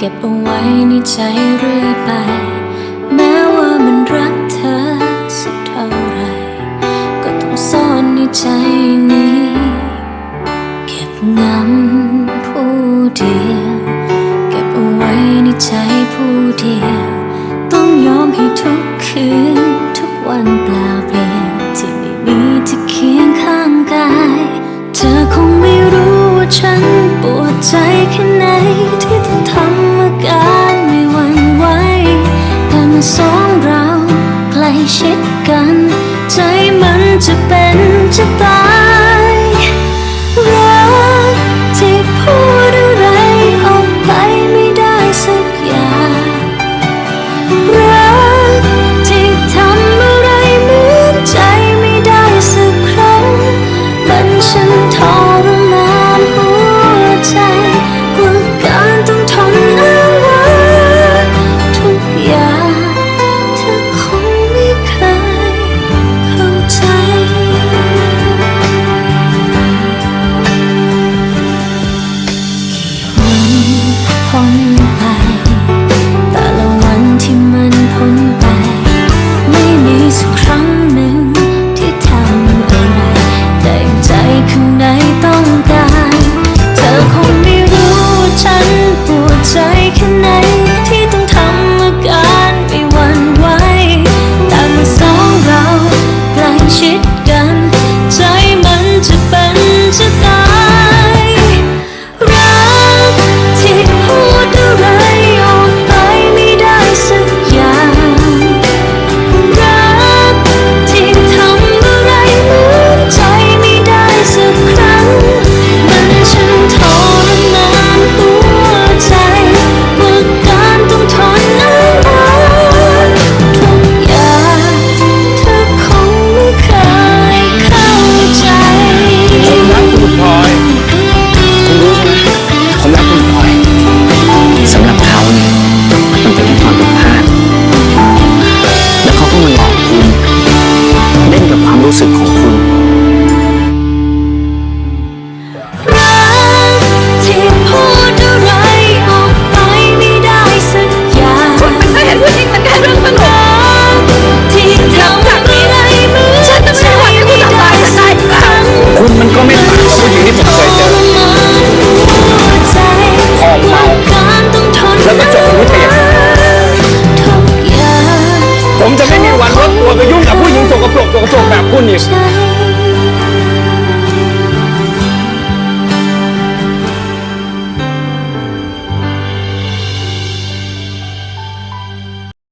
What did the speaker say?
เก็บเอาไว้ในใจเรื่อยไป แม้ว่ามันรักเธอสักเท่าไร ก็ต้องซ่อนในใจนี้ เก็บงำผู้เดียว เก็บเอาไว้ในใจผู้เดียว ต้องยอมให้ทุกคืน ทุกวันเปล่าเปลี่ยนที่ไม่มีจะเคียงข้างกาย เธอคงไม่รู้ว่าฉันปวดใจ สองเราใกล้ชิดกัน ใจมันจะเป็น nisso.